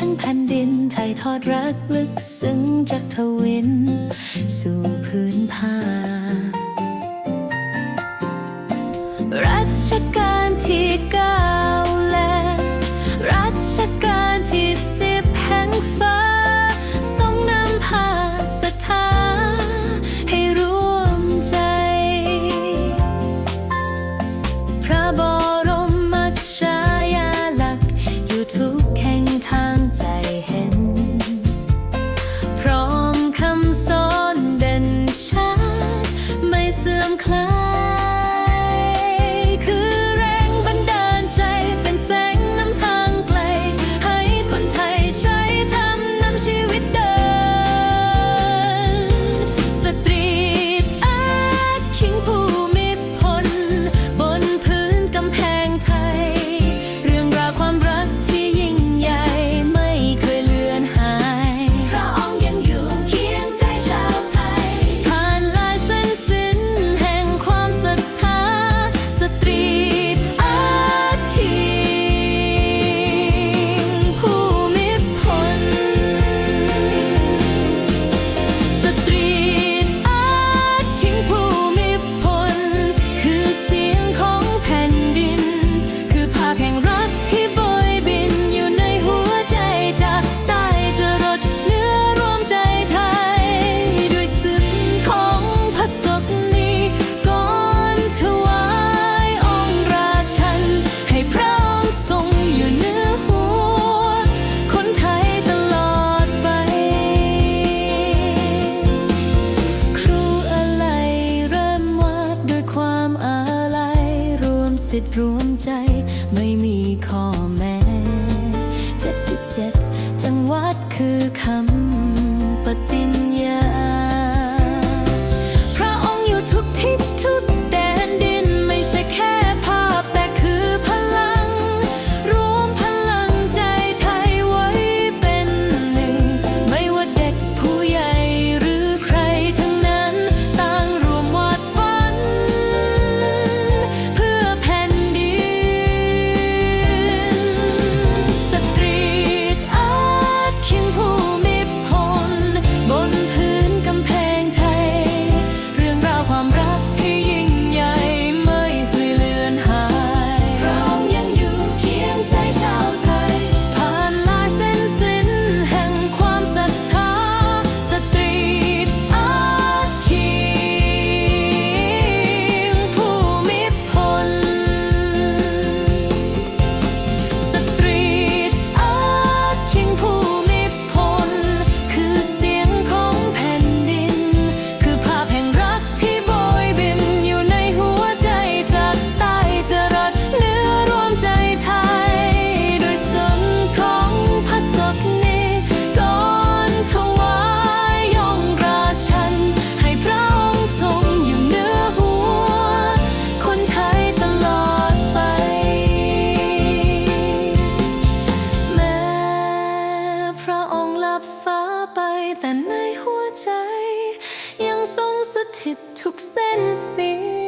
ทั้งแผ่นดินไทยทอดรักลึกซึ้งจากทวิน climb. สิทธิ์รวมใจไม่มีข้อแม้ 77 จังหวัดคือคำ ถิตทุกเส้นสี